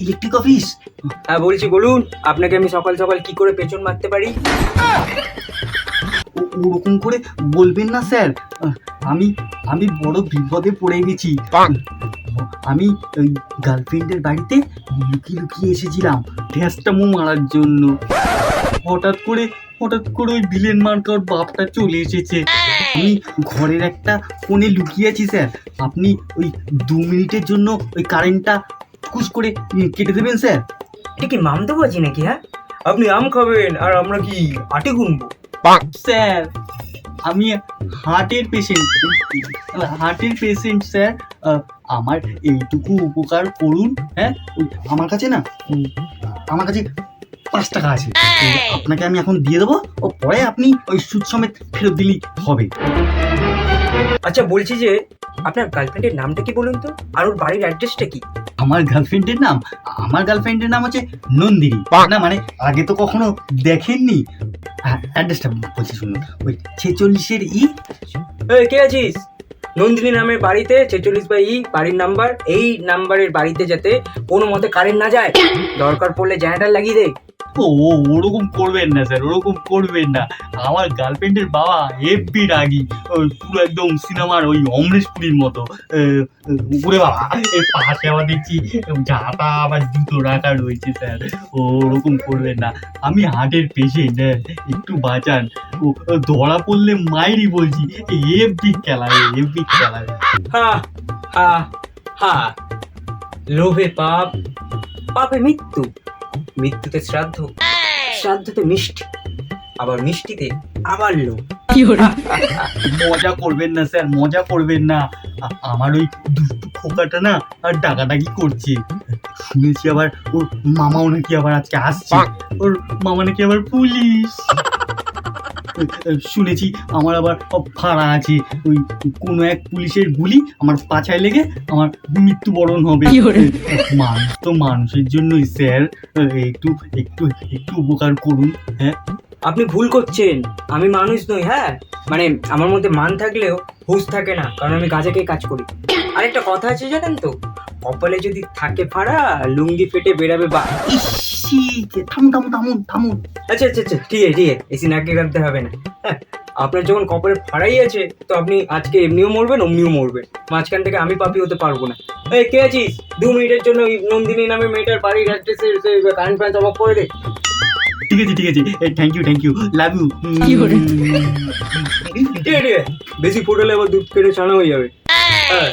Electric office হ্যাঁ বলছি বলুন আপনাকে আমি সকাল সকাল কি করে পেছন মারতে পারি? ওরকম করে বলবেন না স্যার। আমি আমি বড় বিপদে পড়ে গেছি। আমি ওই গার্লফ্রেন্ডের বাড়িতে লুকিয়ে লুকিয়ে এসেছিলাম মু মারার জন্য। হঠাৎ করে হঠাৎ করে ওই ভিলেন মার্কার বাপটা চলে এসেছে। আমি ঘরের একটা কোণে লুকিয়ে আছি স্যার। আপনি ওই দু মিনিটের জন্য ওই কারেন্টটা খুশ করে কেটে দেবেন স্যার? এটা কি মামদাবাজি নাকি হ্যাঁ? আপনি আম খাবেন আর আমরা কি আটে গুনবো? স্যার আমি হার্টের পেশেন্ট হার্টের পেশেন্ট স্যার আমার এইটুকু উপকার করুন হ্যাঁ? আমার কাছে না আমার কাছে পাঁচ টাকা আছে। আপনাকে আমি এখন দিয়ে দেবো ও পরে আপনি ওই সুদ সমেত ফেরত দিলেই হবে। আচ্ছা বলছি যে আপনার গার্লফ্রেন্ডের নামটা কি বলুন তো? আর ওর বাড়ির অ্যাড্রেসটা কি? আমার গার্লফ্রেন্ডের নাম? আমার গার্লফ্রেন্ডের নাম হচ্ছে নন্দিনী। না মানে আগে তো কখনো দেখেননি। হ্যাঁ অ্যাড্রেসটা বলছি শুনুন। ওই ছেচল্লিশের ই। এই কে আছিস? নন্দিনী নামের বাড়িতে ছেচল্লিশ বাই ই বাড়ির নাম্বার এই নাম্বারের বাড়িতে যাতে কোনো মতে কারেন্ট না যায় দরকার পড়লে জেনারেটার লাগিয়ে দে। ও ওরকম করবেন না স্যার ওরকম করবেন না। আমার গার্লফ্রেন্ডের বাবা হেব্বি রাগি। পুরো একদম সিনেমার ওই অমরেশ পুরীর মতো। ওরে বাবা এর পাশে আবার দেখছি জাতা আবার জুতো রাখা রয়েছে স্যার ও, ওরকম করবেন না। আমি হার্টের পেশেন্ট একটু বাঁচান। ও, ধরা পড়লে মাইরি বলছি। হেব্বি খেলাবে হেব্বি খেলাবে হা হা হা। লোভে পাপ, পাপে মৃত্যু। মৃত্যুতে শ্রাদ্ধ শ্রাদ্ধতে মিষ্টি। আবার মিষ্টিতে আবার লোক মজা করবেন না স্যার মজা করবেন না। আমার ওই দুষ্টু খোকাটা না আর ডাকাডাকি করছে। শুনেছি আবার ওর মামাও নাকি আবার আজকে আসছে। ওর মামা নাকি আবার পুলিশ। শুনেছি। আমার আবার ফাড়া আছে। ওই কোনো এক পুলিশের গুলি আমার পাছায় লেগে আমার মৃত্যুবরণ হবে। মানুষ তো মানুষের জন্যই স্যার একটু একটু একটু উপকার করুন হ্যাঁ? আপনি ভুল করছেন। আমি মানুষ নই হ্যাঁ? মানে আমার মধ্যে মান থাকলেও হুঁশ থাকে না কারণ আমি গাজাকে কাজ করি। আরেকটা কথা আছে জানেন তো? কপালে যদি থাকে ফাড়া লুঙ্গি ফেটে বেরাবে বা ইসি থামুন থামুন থামুন থামুন। আচ্ছা আচ্ছা আচ্ছা ঠিক আছে ঠিক আছে এসি নাকে কাটতে হবে না। হ্যাঁ আপনার যখন কপালে ফাড়াই আছে তো আপনি আজকে এমনিও মরবেন অমনিও মরবেন। মাঝখান থেকে আমি পাপি হতে পারব না। এই কে আছিস? দু মিনিটের জন্য ওই নন্দিনী নামে মেয়েটার বাড়ির অ্যাড্রেসে কারেন্ট ফ্যান অফ করে দে। ঠিক আছে ঠিক আছে। Thank you thank you love you ঠিক আছে ঠিক আছে। বেশি ফুটালে আবার দুধ কেটে ছানা হয়ে যাবে। হ্যাঁ।